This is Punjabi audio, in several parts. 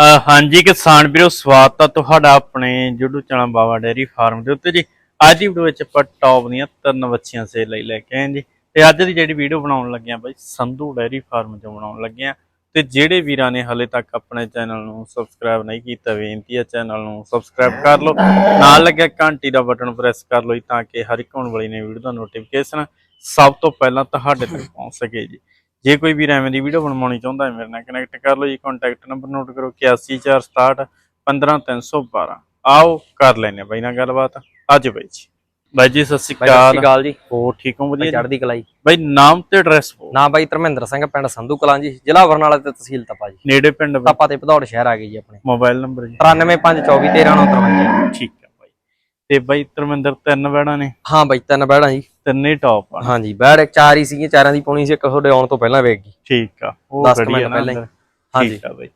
ਹਾਂਜੀ, ਕਿਸਾਨ ਵੀਰੋ, ਸਵਾਗਤ ਆ ਤੁਹਾਡਾ ਆਪਣੇ YouTube channel Baba dairy farm ਦੇ ਉੱਤੇ ਜੀ। ਅੱਜ ਦੀ ਵੀਡੀਓ ਵਿੱਚ ਆਪਾਂ ਟੌਪ ਦੀਆਂ ਤਿੰਨ ਬੱਚੀਆਂ ਸੇ ਲਈ ਲੈ ਕੇ ਆਏ ਜੀ। ਤੇ ਅੱਜ ਦੀ ਜਿਹੜੀ ਵੀਡੀਓ ਬਣਾਉਣ ਲੱਗੇ ਆ ਬਾਈ, ਸੰਧੂ ਡੇਰੀ ਫਾਰਮ ਤੋਂ ਬਣਾਉਣ ਲੱਗੇ ਆ ਤੇ ਜਿਹੜੇ ਵੀਰਾਂ ਨੇ ਹਲੇ ਤੱਕ ਆਪਣੇ ਚੈਨਲ ਨੂੰ ਸਬਸਕ੍ਰਾਈਬ ਨਹੀਂ ਕੀਤਾ, ਬੇਨਤੀ ਹੈ ਚੈਨਲ ਨੂੰ ਸਬਸਕ੍ਰਾਈਬ ਕਰ ਲਓ। ਨਾਲ ਲੱਗਿਆ ਘੰਟੀ ਦਾ ਬਟਨ ਪ੍ਰੈਸ ਕਰ ਲਓ ਜੀ, ਤਾਂ ਕਿ ਹਰ ਇੱਕ ਆਉਣ ਵਾਲੀ ਨਵੀਂ ਵੀਡੀਓ ਦਾ ਨੋਟੀਫਿਕੇਸ਼ਨ ਸਭ ਤੋਂ ਪਹਿਲਾਂ ਤੁਹਾਡੇ ਤੱਕ ਪਹੁੰਚ ਸਕੇ ਜੀ। ਜੇ ਕੋਈ ਵੀਰ ਐਵੇਂ ਦੀ ਵੀਡੀਓ ਬਣਵਾਉਣੀ ਚਾਹੁੰਦਾ ਹੈ ਮੇਰੇ ਨਾਲ ਕਨੈਕਟ ਕਰ ਲਓ ਜੀ ਕੰਟੈਕਟ ਨੰਬਰ ਨੋਟ ਕਰੋ 8146 15312 ਆਓ ਕਰ ਲੈਨੇ ਬਾਈ ਨਾਲ ਗੱਲਬਾਤ। ਅੱਜ ਬਾਈ ਜੀ। ਬਾਈ ਜੀ ਸਤਿ ਸ਼੍ਰੀ ਅਕਾਲ। ਜੀ। ਹੋ ਠੀਕ ਹੋ? ਵਧੀਆ? ਚੜ੍ਹਦੀ ਕਲਾਈ ਬਾਈ ਨਾਮ ਤੇ ਐਡਰੈਸ ਹੋ ਨਾ ਬਾਈ ਧਰਮਿੰਦਰ ਸਿੰਘ ਪਿੰਡ ਸੰਧੂ ਕਲਾਂ ਜੀ ਜ਼ਿਲ੍ਹਾ ਬਰਨਾਲਾ ਤੇ ਤਹਿਸੀਲ ਤਪਾ ਜੀ। ਨੇੜੇ ਪਿੰਡ ਤਪਾ ਤੇ ਭਦੌੜ ਸ਼ਹਿਰ ਆ ਗਈ ਜੀ ਆਪਣੇ। ਮੋਬਾਈਲ ਨੰਬਰ ਜੀ। 9354213953 ਠੀਕ ਹੈ ਬਾਈ। ਤੇ ਬਾਈ ਧਰਮਿੰਦਰ ਤਿੰਨ ਵੈੜਾਂ ਨੇ? ਹਾਂ ਬਾਈ ਤਿੰਨ ਬੈੜਾਂ ਜੀ। ਤਿੰਨੇ ਟੌਪ ਆ। ਹਾਂ ਜੀ ਬੈੜ ਚਾਰ ਹੀ ਸੀਗੀਆਂ ਚਾਰਾਂ ਦੀ ਪਾਉਣੀ ਸੀ ਇੱਕ ਤੁਹਾਡੇ ਆਉਣ ਤੋਂ ਪਹਿਲਾਂ ਵੇਖ ਗਈ। ਠੀਕ ਆ ਉਹ ਦਸ ਕੁ ਖੜੀ ਆ ਮਿੰਟ ਨਾ ਪਹਿਲਾਂ ਹੀ। ਹਾਂਜੀ। ਠੀਕ ਆ ਬਾਈ।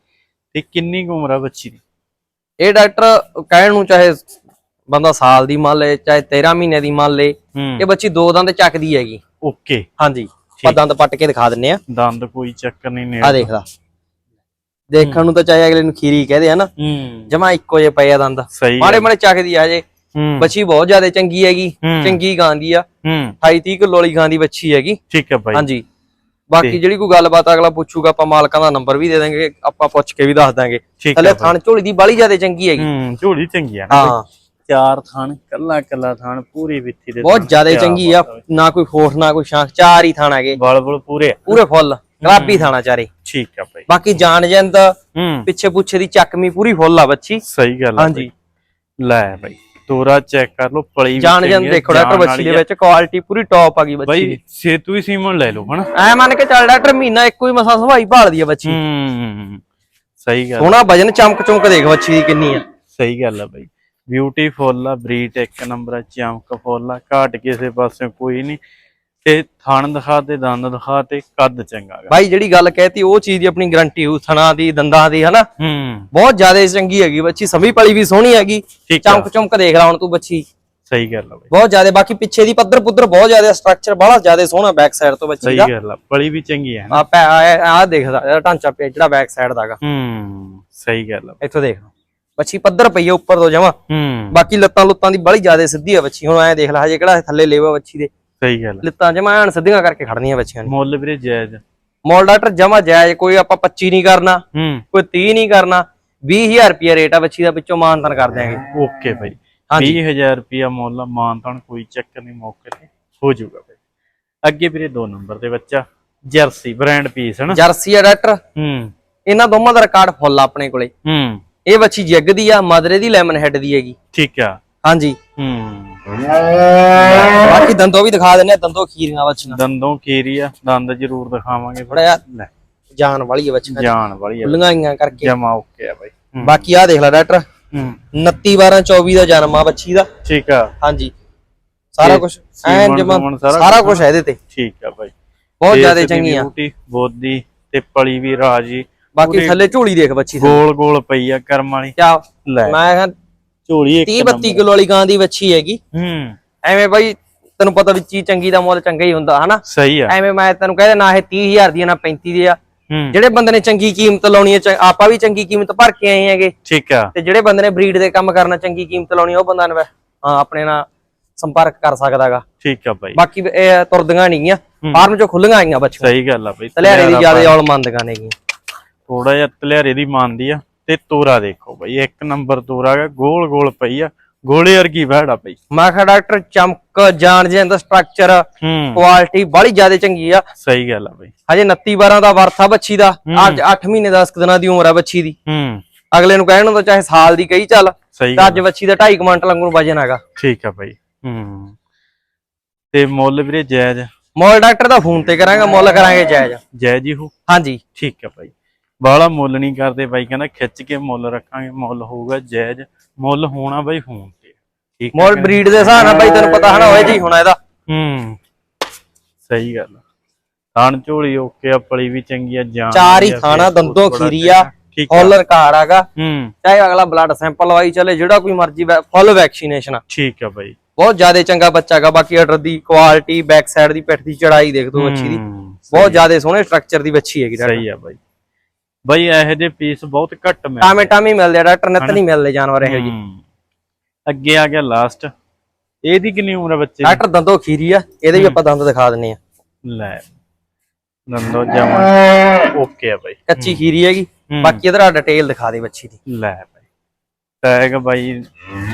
ਤੇ ਕਿੰਨੀ ਉਮਰ ਆ ਬੱਚੀ ਦੀ? ਇਹ ਡਾਕਟਰ ਕਹਿਣ ਨੂੰ ਚਾਹੇ ਬੰਦਾ ਸਾਲ ਦੀ ਮੰਨ ਲੇ ਚਾਹੇ 13 ਮਹੀਨੇ ਦੀ ਮੰਨ ਲੇ ਇਹ ਬੱਚੀ ਦੋ ਦੰਦ ਚੱਕਦੀ ਹੈਗੀ। ਓਕੇ। ਹਾਂ ਜੀ ਆਪਾਂ ਦੰਦ ਪੱਟ ਕੇ ਦਿਖਾ ਦਿੰਨੇ ਆ। ਦੰਦ ਕੋਈ ਚੱਕਰ ਨਹੀਂ ਆ ਨੇੜੇ ਦੇਖ ਲਾ। ਦੇਖਣ ਨੂੰ ਤਾਂ ਚਾਹੇ ਅਗਲੇ ਨੂੰ ਖੀਰੀ ਕਹਦੇ ਹਨਾ? ਹੂੰ। ਜਮਾ ਇੱਕੋ ਜਿਹੇ ਪਏ ਆ ਦੰਦ। ਮਾੜੇ ਮਾੜੇ ਚੱਕਦੀ ਆ ਜੇ। ਬੱਚੀ ਬਹੁਤ ਜ਼ਿਆਦਾ ਚੰਗੀ ਹੈਗੀ। ਚੰਗੀ ਗਾਂ ਦੀ ਆ। ਹੂੰ। 28 30 ਕਿਲੋ ਵਾਲੀ ਗਾਂ ਦੀ ਬੱਚੀ ਹੈਗੀ। ਠੀਕ ਹੈ ਬਾਈ। ਹਾਂਜੀ। ਬਾਕੀ ਜਿਹੜੀ ਕੋਈ ਗੱਲਬਾਤ ਅਗਲਾ ਪੁੱਛੂਗਾ ਆਪਾਂ ਮਾਲਕਾਂ ਦਾ ਨੰਬਰ ਵੀ ਦੇ ਦਾਂਗੇ ਆਪਾਂ ਪੁੱਛ ਕੇ ਵੀ ਦੱਸ ਦਾਂਗੇ। ਥੱਲੇ ਥਣ ਝੋਲੀ ਦੀ ਬਾਲੀ ਜ਼ਿਆਦਾ ਚੰਗੀ ਹੈਗੀ। ਹੂੰ ਝੋਲੀ ਚੰਗੀ ਆ ਹਾਂ। ਚਾਰ ਥਾਣ ਕੱਲਾ ਕੱਲਾ ਥਾਣ ਪੂਰੀ ਵਿੱਥੀ ਦੇ ਬਹੁਤ। ਜ਼ਿਆਦਾ ਚੰਗੀ ਆ ਨਾ ਕੋਈ ਫੋਟ ਨਾ ਕੋਈ ਸ਼ਾਂਖ ਚਾਰ ਹੀ ਥਾਣ ਹੈਗੇ। ਬਲ ਬਲ ਪੂਰੇ। ਪੂਰੇ ਫੁੱਲ ਗੁਲਾਬੀ ਥਾਣਾ ਚਾਰੇ। ਠੀਕ ਆ ਬਾਈ। ਬਾਕੀ ਜਾਣ ਜੰਦ ਪਿੱਛੇ ਪੁੱਛੇ ਦੀ ਚੱਕਮੀ ਪੂਰੀ ਫੁੱਲ ਆ ਬੱਚੀ। ਸਹੀ ਗੱਲ ਆ ਹਾਂਜੀ। ਲੈ ਬਾਈ। ਤੋਰਾ ਚੈੱਕ ਕਰ ਲੋ ਪਲੀ ਜਾਣ ਆ, ਦੇਖੋ ਡਾਕਟਰ ਜਾਣ ਬੱਚੀ ਦੇ। ਵਿੱਚ ਕੁਆਲਿਟੀ ਪੂਰੀ ਟੌਪ ਆ ਗਈ ਬੱਚੀ ਬਾਈ ਦੀ। ਸੇਤੂ ਹੀ ਸੀਮਨ ਲੈ ਲਓ ਹਨਾ? ਐ ਮੰਨ ਕੇ ਚੱਲ ਡਾਕਟਰ ਮਹੀਨਾ ਇੱਕੋ ਹੀ ਮਸਾ ਸਵਾਈ ਭਾਲਦੀ ਆ ਬੱਚੀ ਹੂੰ ਸਹੀ ਗੱਲ ਸੋਹਣਾ ਵਜਨ ਚਮਕ ਚਮਕ ਦੇਖ ਬੱਚੀ ਦੀ ਕਿੰਨੀ ਆ। ਸਹੀ ਗੱਲ ਆ ਬਾਈ। ਬਿਊਟੀਫੁਲ ਆ ਬਰੀਡ ਇੱਕ ਨੰਬਰ ਆ ਚਮਕ ਫੁੱਲ ਆ ਘਾਟ ਕਿਸੇ ਪਾਸੇ ਕੋਈ ਨਹੀਂ। ਤੇ ਥਣ ਦਿਖਾ ਤੇ ਦੰਦ ਦਿਖਾ ਤੇ ਕੱਦ ਚੰਗਾ ਗਾ। ਬਾਈ ਜਿਹੜੀ ਗੱਲ ਕਹਿਤੀ ਉਹ ਚੀਜ਼ ਦੀ ਆਪਣੀ ਗਰੰਟੀ ਹੋ ਥਣਾ ਦੀ ਦੰਦਾਂ ਦੀ ਹਨਾ? ਹੂੰ। ਬਹੁਤ ਜ਼ਿਆਦਾ ਚੰਗੀ ਹੈਗੀ ਬੱਚੀ ਸਮੀ ਪਲੀ ਵੀ ਸੋਹਣੀ ਹੈਗੀ। ਚਮਕ ਚਮਕ ਦੇਖ ਲਾ ਹੁਣ ਤੂੰ ਬੱਚੀ। ਸਹੀ ਗੱਲ ਆ ਬਾਈ। ਬਹੁਤ ਜ਼ਿਆਦਾ ਬਾਕੀ ਪਿੱਛੇ ਦੀ ਪੱਧਰ ਪੁੱਧਰ ਬਹੁਤ ਜ਼ਿਆਦਾ ਸਟਰਕਚਰ ਬੜਾ ਜ਼ਿਆਦਾ ਸੋਹਣਾ ਬੈਕ ਸਾਈਡ ਤੋਂ ਬੱਚੀ ਸਹੀ ਦਾ। ਗੱਲ ਆ ਪਲੀ ਵੀ ਚੰਗੀ ਹੈ ਆ ਪੈ ਆ ਦੇਖਦਾ ਢਾਂਚਾ ਪਿਆ ਜਿਹੜਾ ਬੈਕ ਸਾਈਡ ਦਾਗਾ ਹੂੰ ਸਹੀ ਗੱਲ ਆ ਇੱਥੋਂ ਦੇਖ ਬੱਚੀ ਪੱਧਰ ਪਈ ਆ ਉੱਪਰ ਤੋਂ ਜਮਾ। ਹੂੰ। ਬਾਕੀ ਲੱਤਾਂ ਲੁੱਤਾਂ ਦੀ ਬੜੀ ਜ਼ਿਆਦਾ ਸਿੱਧੀ ਆ ਬੱਚੀ ਹੁਣ ਐ ਦੇਖ ਲੈ ਹਜੇ ਕਿਹੜਾ ਥੱਲੇ ਲੇਵਾ ਬੱਚੀ ਦੇ। ਸਹੀ ਗੱਲ। ਲੱਤਾਂ ਜਮਾ ਐਨ ਸਿੱਧੀਆਂ ਕਰਕੇ ਖੜਨੀਆਂ ਬੱਚੀਆਂ ਨੇ। ਮੁੱਲ ਵੀਰੇ ਜਾਇਜ਼ ਮੋਲ ਡਾਕਟਰ ਜਮਾ ਜਾਇਜ਼ ਕੋਈ ਆਪਾਂ 25 ਨਹੀਂ ਕਰਨਾ ਹੂੰ। ਕੋਈ 30 ਨਹੀਂ ਕਰਨਾ 20000 ਰੁਪਿਆ ਰੇਟ ਆ ਬੱਚੀ ਦਾ ਵਿੱਚੋਂ ਮਾਨਤਨ ਕਰ ਦਿਆਂਗੇ। ਓਕੇ ਬਾਈ ਹਾਂਜੀ। 20000 ਰੁਪਿਆ ਮੁੱਲ ਆ, ਮਾਨਤਾਨ ਕੋਈ ਚੱਕਰ ਨਹੀਂ ਮੌਕੇ ਤੇ ਹੋ ਜਾਊਗਾ ਬਾਈ ਅੱਗੇ ਵੀਰੇ ਦੋ ਨੰਬਰ ਤੇ ਬੱਚਾ ਜਰਸੀ ਬ੍ਰਾਂਡ ਪੀਸ ਹੈ ਨਾ ਜਰਸੀ ਆ ਡਾਕਟਰ। ਹੂੰ। ਇਹਨਾਂ ਦੋਵਾਂ ਦਾ ਰਿਕਾਰਡ ਫੁੱਲ ਆ ਆਪਣੇ ਕੋਲੇ। ਹੂੰ। ਇਹ ਬੱਚੀ ਜੱਗ ਦੀ ਆ ਮਦਰੇ ਦੀ ਲੈਮਨ ਹੈਡ ਦੀ ਹੈਗੀ। ਠੀਕ ਆ। ਹਾਂਜੀ। ਹੂੰ। ਬਾਕੀ ਦੰਦੋਂ ਵੀ ਦਿਖਾ ਦਿੰਨੇ ਦੰਦੋਂ ਖੀਰੀਆਂ ਬੱਚੀਆਂ ਦੰਦੋਂ ਕੀਰੀ ਆ ਦੰਦ ਜ਼ਰੂਰ ਦਿਖਾਵਾਂਗੇ ਥੋੜਾ ਜਿਹਾ ਲੈ। ਜਾਨ ਵਾਲੀ ਆ ਬੱਚੀਆਂ ਜਾਨ ਵਾਲੀ ਆ ਲੰਗਾਈਆਂ ਕਰਕੇ। ਜਮਾ ਓਕੇ ਆ ਬਾਈ। ਹੂੰ। ਬਾਕੀ ਆ ਦੇਖ ਲੈ ਡਾਕਟਰ। ਹੂੰ। 29 12 24 ਦਾ ਜਨਮ ਆ ਬੱਚੀ ਦਾ। ਠੀਕ ਆ। ਹਾਂਜੀ। ਸਾਰਾ ਤੇ ਕੁਝ ਸੀਮਨ ਐਨ ਜਮਾ ਸਮੂਨ ਸਾਰਾ ਸਾਰਾ ਕੁਝ ਹੈ ਇਹਦੇ ਤੇ। ਠੀਕ ਆ ਬਾਈ। ਬਹੁਤ ਜ਼ਿਆਦਾ ਚੰਗੀ ਆ। ਬਿਊਟੀ ਬੋਦੀ ਤੇ ਪਲੀ ਵੀ ਰਾਜੀ। ਬਾਕੀ ਥੱਲੇ ਝੋਲੀ ਦੇਖ ਬੱਚੀ ਦੀ ਗੋਲ ਗੋਲ ਪਈ ਆ ਕਰਮ ਵਾਲੀ। ਕਿਆ ਲੈ। ਮੈਂ ਕਿਹਾ ਝੋਲੀ ਇੱਕ 30 32 ਕਿਲੋ ਵਾਲੀ ਗਾਂ ਦੀ ਬੱਚੀ ਹੈਗੀ। ਹੂੰ। ਐਵੇਂ ਬਾਈ ਤੈਨੂੰ ਪਤਾ ਵੀ ਚੀਜ਼ ਚੰਗੀ ਦਾ ਮੁੱਲ ਚੰਗਾ ਹੀ ਹੁੰਦਾ ਹਨਾ? ਸਹੀ ਆ। ਐਵੇਂ ਮੈਂ ਤੈਨੂੰ ਕਹਿੰਦਾ ਨਾ ਇਹ 30000 ਦੀ ਨਾ 35 ਦੀ ਆ। ਜਿਹੜੇ ਬੰਦੇ ਨੇ ਚੰਗੀ ਕੀਮਤ ਲਾਉਣੀ ਹੈ ਆਪਾਂ ਵੀ ਚੰਗੀ ਕੀਮਤ ਭਰ ਕੇ ਆਏ ਹੈਗੇ। ਠੀਕ ਆ। ਤੇ ਜਿਹੜੇ ਬੰਦੇ ਨੇ ਬਰੀਡ ਦੇ ਕੰਮ ਕਰਨਾ ਚੰਗੀ ਕੀਮਤ ਲਾਉਣੀ ਉਹ ਬੰਦਾ ਨੇ ਹਾਂ ਆਪਣੇ ਨਾਲ ਸੰਪਰਕ ਕਰ ਸਕਦਾਗਾ। ਠੀਕ ਆ ਬਾਈ। ਬਾਕੀ ਇਹ ਤੁਰਦੀਆਂ ਨਹੀਂ ਗੀਆਂ ਫਾਰਮ ਚੋਂ ਖੁੱਲੀਆਂ ਆਈਆਂ ਬੱਚੀਆਂ। ਸਹੀ ਗੱਲ ਆ ਬਾਈ ਤਲਿਆਰੇ ਦੀ ਜ਼ਿਆਦਾ ਔਲ ਮੰਦਗਾ ਨੇਗੀਆਂ। ਥੋੜਾ ਜਿਹਾ ਤਲਿਆਰੇ ਦੀ ਮੰਨਦੀ ਆ। ਤੇ ਤੋਰਾ ਦੇਖੋ ਬਾਈ ਇੱਕ ਨੰਬਰ ਤੋਰਾ ਗਾ ਗੋਲ ਗੋਲ ਪਈ ਆ ਗੋਲੇ ਵਰਗੀ ਵਹਿੜ ਬਾਈ। ਮੈਂ ਕਿਹਾ ਡਾਕਟਰ ਚਮਕ ਜਾਣ ਜਾਂਦਾ ਸਟਰਕਚਰ ਹੂੰ। ਕੁਆਲਿਟੀ ਬੜੀ ਜ਼ਿਆਦਾ ਚੰਗੀ ਆ। ਸਹੀ ਗੱਲ ਆ ਬਾਈ। ਹਜੇ 29 12 ਦਾ ਵਰਥਾ ਬੱਚੀ ਦਾ ਅੱਜ 8 ਮਹੀਨੇ 10 ਦਿਨਾਂ ਦੀ ਉਮਰ ਆ ਬੱਚੀ ਦੀ। ਹੂੰ। ਅਗਲੇ ਨੂੰ ਕਹਿਣ ਨੂੰ ਤਾਂ ਚਾਹੇ ਸਾਲ ਦੀ ਕਹੀ ਚੱਲ ਤਾਂ ਅੱਜ ਬੱਚੀ ਦਾ 2.5 ਕੁਇੰਟਲ ਵਾਂਗੂ ਵਜਨ ਹੈਗਾ। ਠੀਕ ਆ ਬਾਈ। ਹੂੰ। ਤੇ ਮੁੱਲ ਵੀਰੇ ਜਾਇਜ਼ ਮੋਲ ਡਾਕਟਰ ਦਾ ਫੋਨ ਤੇ ਕਰਾਂਗੇ ਮੁੱਲ ਕਰਾਂਗੇ ਜਾਇਜ਼ ਜਾਇਜ਼ ਹੀ ਹੋ ਹਾਂਜੀ। ਠੀਕ ਆ ਬਾਈ। ਬਾਲਾ ਮੁੱਲ ਨਹੀਂ ਕਰਦੇ ਬਾਈ ਕਹਿੰਦਾ ਖਿੱਚ ਕੇ ਮੁੱਲ ਰੱਖਾਂਗੇ ਮੁੱਲ ਹੋਊਗਾ ਜਾਇਜ਼ ਮੁੱਲ ਹੋਣਾ ਬਾਈ ਫੋਨ ਤੇ। ਠੀਕ ਮੋਲ ਬਰੀਡ ਦੇ ਹਿਸਾਬ ਨਾਲ ਬਾਈ ਤੈਨੂੰ ਪਤਾ ਹਨਾ ਹੋਏ ਜੀ ਹੋਣਾ ਇਹਦਾ। ਹੂੰ ਸਹੀ ਗੱਲ ਥਣ ਝੋਲੀ ਓਕੇ ਆ ਪਲੀ ਵੀ ਚੰਗੀ ਆ ਜਾਨ ਚਾਰ ਹੀ ਫੇਸ ਦੰਦੋਂ ਖੀਰੀ ਆ ਫੁੱਲ ਰਿਕਾਰਡ ਹੈਗਾ ਹੂੰ। ਚਾਹੇ ਅਗਲਾ ਬਲੱਡ ਸੈਂਪਲ ਲਵਾਈ ਚਲੇ ਜਿਹੜਾ ਕੋਈ ਮਰਜ਼ੀ ਫੁੱਲ ਵੈਕਸੀਨੇਸ਼ਨ ਆ। ਠੀਕ ਆ ਬਾਈ। ਬਹੁਤ ਜ਼ਿਆਦਾ ਚੰਗਾ ਬੱਚਾ ਹੈਗਾ ਬਾਕੀ ਆਰਡਰ ਦੀ ਕੁਆਲਿਟੀ ਬੈਕ ਸਾਈਡ ਦੀ ਪਿੱਠ ਦੀ ਚੜਾਈ ਦੇਖ ਦੋ ਬੱਚੀ ਦੀ। ਬਹੁਤ ਜ਼ਿਆਦਾ ਸੋਹਣੇ ਸਟਰਕਚਰ ਦੀ ਬੱਚੀ ਹੈਗੀ ਸਹੀ ਆ ਬਾਈ। ਬਾਈ ਇਹੋ ਜਿਹੇ ਪੀਸ ਬਹੁਤ ਘੱਟ ਮਿਲਦੇ ਟਾਮੇ ਟਾਮੇ ਮਿਲਦੇ ਆ ਡਾਕਟਰ ਨਿੱਤ ਨਹੀਂ ਮਿਲਦੇ ਜਾਨਵਰ ਇਹੋ ਹੂੰ। ਅੱਗੇ ਆ ਗਿਆ ਲਾਸਟ ਇਹਦੀ ਕਿੰਨੀ ਉਮਰ ਹੈ ਬੱਚੇ ਡਾਕਟਰ ਦੰਦੋ ਖੀਰੀ ਆ ਇਹਦੇ ਵੀ ਆਪਾਂ ਦੰਦ ਦਿਖਾ ਦਿੰਨੇ ਆ। ਲੈ ਨੰਦੋ ਜਮਾ ਓਕੇ ਆ ਬਾਈ। ਕੱਚੀ ਖੀਰੀ ਹੈਗੀ। ਬਾਕੀ ਇਹਦਾ ਡਿਟੇਲ ਦਿਖਾ ਦੇ ਬੱਚੀ ਦੀ। ਲੈ ਬਾਈ। ਟੈਗ ਬਾਈ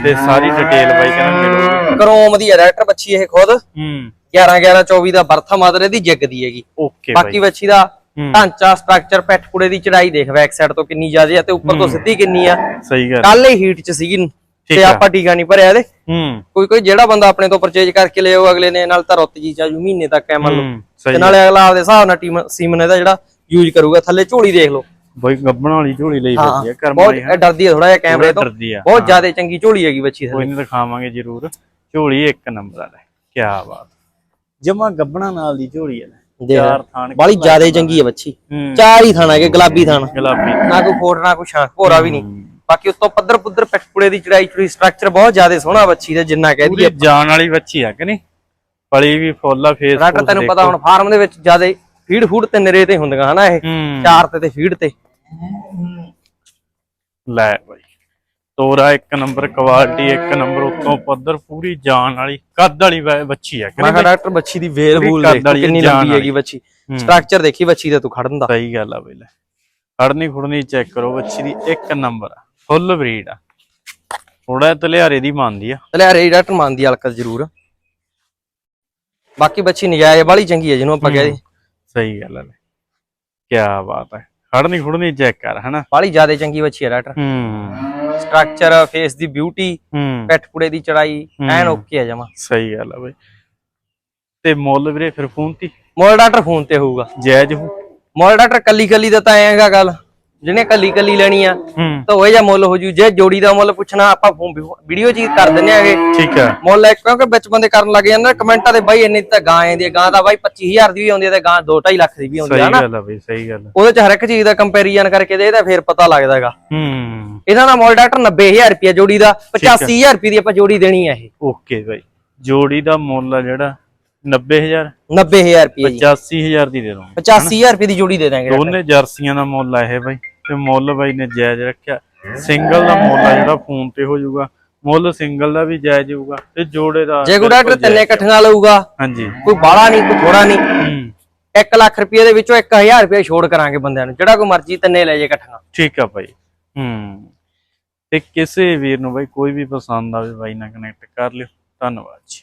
ਤੇ ਸਾਰੀ ਡਿਟੇਲ ਬਾਈ ਕਹਿੰਦਾ ਮਿਲੂਗੀ ਕਰੋਮ ਦੀ ਹੈ ਡਾਕਟਰ ਬੱਚੀ ਇਹ ਖੁਦ। ਹੂੰ। 11 11 24 ਦਾ ਬਰਥ ਮਦਰ ਇਹਦੀ ਜਿੱਗ ਦੀ ਹੈਗੀ। ਓਕੇ ਬਾਕੀ ਬੱਚੀ ਦਾ। ਢਾਂਚਾ ਸਟਰਕਚਰ ਪੈਟ ਕੁੜੇ ਦੀ ਚੜਾਈ ਦੇਖ ਬੈਕ ਸਾਈਡ ਤੋਂ ਕਿੰਨੀ ਜ਼ਿਆਦਾ ਹੈ ਤੇ ਉੱਪਰ ਤੋਂ ਸਿੱਧੀ ਕਿੰਨੀ ਆ। ਸਹੀ ਗੱਲ। ਕੱਲ ਹੀ ਹੀਟ 'ਚ ਸੀਗੀ। ਤੇ ਆ। ਆਪਾਂ ਟੀਕਾ ਨਹੀਂ ਭਰਿਆ ਇਹਦੇ। ਹੂੰ। ਕੋਈ ਕੋਈ ਜਿਹੜਾ ਬੰਦਾ ਆਪਣੇ ਤੋਂ ਪਰਚੇਜ ਕਰਕੇ ਲਿਆਓ ਅਗਲੇ ਨੇ ਨਾਲ ਤਾਂ ਰੁੱਤ ਜੀ ਚਾਜੂ ਮਹੀਨੇ ਤੱਕ ਐ ਮੰਨ ਲਓ। ਤੇ ਨਾਲੇ ਅਗਲਾ ਆਪਦੇ ਹਿਸਾਬ ਨਾਲ ਟੀਮ ਸੀਮਨ ਇਹਦਾ ਜਿਹੜਾ ਯੂਜ਼ ਕਰੂਗਾ ਥੱਲੇ ਝੋਲੀ ਦੇਖ ਲਓ। ਬਾਈ ਗੱਬਣ ਵਾਲੀ ਝੋਲੀ ਲਈ ਹਾਂ। ਫਿਰਦੀ ਆ ਕਰਮ ਬਹੁਤ ਵਾਲੀ ਇਹ ਡਰਦੀ ਹੈ ਥੋੜਾ ਜਿਹਾ ਕੈਮਰੇ ਤੋਂ। ਆ ਬਹੁਤ ਜ਼ਿਆਦਾ ਚੰਗੀ ਝੋਲੀ ਹੈਗੀ ਬੱਚੀ ਕੋਈ ਨਹੀਂ ਦਿਖਾਵਾਂਗੇ ਜ਼ਰੂਰ। ਝੋਲੀ ਇੱਕ ਨੰਬਰ ਵਾਲਾ ਕੀ ਬਾਤ। ਜਮਾ ਗੱਬਣਾ ਨਾਲ ਦੀ ਝੋਲੀ ਹੈ ਦੇਖ ਚਾਰ ਥਾਣ ਬਾਲੀ ਜ਼ਿਆਦਾ ਚੰਗੀ ਹੈ। ਬੱਚੀ। ਚਾਰ ਹੀ ਥਾਣਾ ਹੈਗੇ ਗੁਲਾਬੀ ਥਾਣਾ। ਗੁਲਾਬੀ। ਨਾ ਕੋਈ ਫੋੜ ਨਾ ਕੋਈ ਛਾਂ ਭੋਰਾ ਵੀ ਨਹੀਂ। ਬਾਕੀ ਉੱਤੋਂ ਪੱਧਰ ਪੁੱਧਰ ਪੈਟਪੁੜੇ ਦੀ ਚੜਾਈ ਚੜੀ ਸਟਰਕਚਰ ਬਹੁਤ ਜ਼ਿਆਦਾ ਸੋਹਣਾ ਬੱਚੀ ਦਾ ਜਿੰਨਾ ਕਹਿ ਦਈਏ ਜਾਨ ਵਾਲੀ ਬੱਚੀ ਆ ਕਿ ਨਹੀਂ? ਪਲੀ ਵੀ ਫੁੱਲ ਆ ਫੇਸ ਡਾਕਟਰ ਤੈਨੂੰ ਪਤਾ ਹੁਣ ਫਾਰਮ ਦੇ ਵਿੱਚ ਜ਼ਿਆਦਾ ਫੀਡ ਫੂਡ ਤੇ ਨਰੇ ਤੇ ਹੁੰਦੀਆਂ ਹਨਾ ਇਹ ਚਾਰ ਤੇ ਤੇ ਫੀਡ ਤੇ। ਲੈ ਬਾਈ। ਤੋਰਾ ਇੱਕ ਨੰਬਰ ਕੁਆਲਿਟੀ ਇੱਕ ਨੰਬਰ ਉੱਤੋਂ ਪੱਧਰ ਪੂਰੀ ਜਾਨ ਵਾਲੀ ਕੱਦ ਵਾਲੀ ਬੱਚੀ ਆ। ਕਿ ਮੈਂ ਕਿਹਾ ਡਾਕਟਰ ਬੱਚੀ ਦੀ ਵੇਲ ਵੂਲ ਕੱਦ ਦੇਖ ਵਾਲੀ ਕਿੰਨੀ ਲੰਬੀ ਵਾਲੀ। ਹੈਗੀ ਬੱਚੀ ਹੂੰ। ਸਟਰਕਚਰ ਦੇਖੀ ਬੱਚੀ ਦਾ ਤੂੰ ਖੜਨ ਦਾ। ਸਹੀ ਗੱਲ ਆ ਬਈ ਲੈ। ਖੜਨੀ ਖੁੜਨੀ ਚੈੱਕ ਕਰੋ ਬੱਚੀ ਦੀ ਇੱਕ ਨੰਬਰ ਆ। ਫੁੱਲ ਬਰੀਡ ਆ। ਥੋੜਾ ਤਲਿਆਰੇ ਦੀ ਮੰਨਦੀ ਆ। ਲੈ ਰੇ ਡਾਕਟਰ ਮੰਨਦੀ ਹਲਕਤ ਜ਼ਰੂਰ। ਬਾਕੀ ਬੱਚੀ ਨਜਾਇਜ਼ ਵਾਲੀ ਚੰਗੀ ਹੈ ਜਿਹਨੂੰ ਆਪਾਂ ਕਹਿੰਦੇ ਸਹੀ ਗੱਲ ਆ ਕੀ ਬਾਤ ਹੈ ਖੜਨੀ ਖੁੜਨੀ ਚੈੱਕ ਕਰ ਹਨਾ? ਬਾਲੀ ਜ਼ਿਆਦਾ ਚੰਗੀ ਬੱਚੀ ਹੈ ਡਾਕਟਰ। ਹੂੰ। ਸਟਰਕਚਰ ਫੇਸ ਦੀ ਬਿਊਟੀ ਪੈਟ ਕੁੜੇ ਦੀ ਚੜਾਈ ਐਨ ਓਕੇ ਹੈ ਜਮਾ। ਸਹੀ ਗੱਲ ਆ ਬਈ। ਤੇ ਮੁੱਲ ਵੀਰੇ ਫਿਰ ਫੋਨ ਤੇ? ਮੋਲ ਡਾਕਟਰ ਫੋਨ ਤੇ ਹੋਊਗਾ। ਜਾਇਜ਼ ਹੋ ਮੋਲ ਡਾਕਟਰ ਕੱਲੀ ਕੱਲੀ ਦਾ ਤਾਂ ਐਂ ਹੈਗਾ ਗੱਲ। ਜਿਹਨੇ ਕੱਲੀ ਕੱਲੀ ਲੈਣੀ ਆ ਹੂੰ। ਤਾਂ ਉਹ ਜਿਹਾ ਮੁੱਲ ਹੋ ਜੂ। ਜੇ ਜੋੜੀ ਦਾ ਮੁੱਲ ਪੁੱਛਣਾ ਆਪਾਂ ਵੀਡੀਓ ਚ ਕਰ ਦਿੰਨੇ ਆਗੇ। ਠੀਕ ਆ। ਮੁੱਲ ਇੱਕ ਕਿਉਂਕਿ ਵਿੱਚ ਬੰਦੇ ਕਰਨ ਲੱਗ ਜਾਂਦੇ ਕਮੈਂਟਾਂ ਦੇ ਬਾਈ ਇੰਨੀ ਤਾਂ ਗਾਂ ਆਉਂਦੀ ਹੈ ਗਾਂ ਤਾਂ ਬਾਈ 25000 ਦੀ ਵੀ ਆਉਂਦੀ ਹੈ ਤੇ ਗਾਂ 2.5 ਲੱਖ ਦੀ ਵੀ ਆਉਂਦੀ ਸਹੀ ਹੈ ਨਾ ਗੱਲ ਆ ਬਈ ਸਹੀ ਗੱਲ ਆ। ਉਹਦੇ ਚ ਹਰ ਇੱਕ ਚੀਜ਼ ਦਾ ਕੰਪੈਰੀਜ਼ਨ ਕਰਕੇ ਦੇ ਤਾਂ ਫਿਰ ਪਤਾ ਲੱਗਦਾ ਹੈਗਾ। ਹੂੰ। ਇਹਨਾਂ ਦਾ ਮੁੱਲ ਡਾਕਟਰ 90000 ਰੁਪਏ ਜੋੜੀ ਦਾ 85000 ਰੁਪਏ ਦੀ ਆਪਾਂ ਜੋੜੀ ਦੇਣੀ ਹੈ ਇਹ। ਓਕੇ ਬਾਈ। ਜੋੜੀ ਦਾ ਮੁੱਲ ਆ ਜਿਹੜਾ 90000 90000 ਰੁਪਏ ਜੀ। 85000 ਦੀ ਦੇ ਦਵਾਂਗੇ 85000 ਰੁਪਏ ਦੀ ਜੋੜੀ ਦੇ ਦਾਂਗੇ ਦੋਨੇ ਜਰਸੀਆਂ ਦਾ ਮੁੱਲ ਆ ਇਹ ਬਾਈ। ਤੇ ਮੁੱਲ ਬਾਈ ਨੇ ਜਾਇਜ਼ ਰੱਖਿਆ। ਸਿੰਗਲ ਦਾ ਮੁੱਲ ਆ ਜਿਹੜਾ ਫੋਨ ਤੇ ਹੋ ਜਾਊਗਾ। ਮੁੱਲ ਸਿੰਗਲ ਦਾ ਵੀ ਜਾਇਜ਼ ਹੋਊਗਾ ਤੇ ਜੋੜੇ ਦਾ ਜੇ ਕੋਈ ਡਾਕਟਰ ਤਿੰਨੇ ਇਕੱਠੀਆਂ ਲਊਗਾ ਹਾਂਜੀ। ਕੋਈ ਬਾਲਾ ਨਹੀਂ ਕੋਈ ਥੋੜਾ ਨਹੀਂ। ਹੂੰ। 1 ਲੱਖ ਰੁਪਏ ਦੇ ਵਿੱਚੋਂ 1000 ਰੁਪਏ ਛੋੜ ਕਰਾਂਗੇ ਬੰਦਿਆਂ ਨੂੰ। ਜਿਹੜਾ ਕੋਈ ਮਰਜ਼ੀ ਤਿੰਨੇ ਲੈ ਜੇ ਇਕੱਠੀਆਂ। ਠੀਕ ਆ ਬਾਈ। ਹੂੰ। ਤੇ ਕਿਸੇ ਵੀਰ ਨੂੰ ਬਾਈ ਕੋਈ ਵੀ ਪਸੰਦ ਆਵੇ ਬਾਈ ਨਾਲ ਕਨੈਕਟ ਕਰ ਲਿਓ। ਧੰਨਵਾਦ ਜੀ।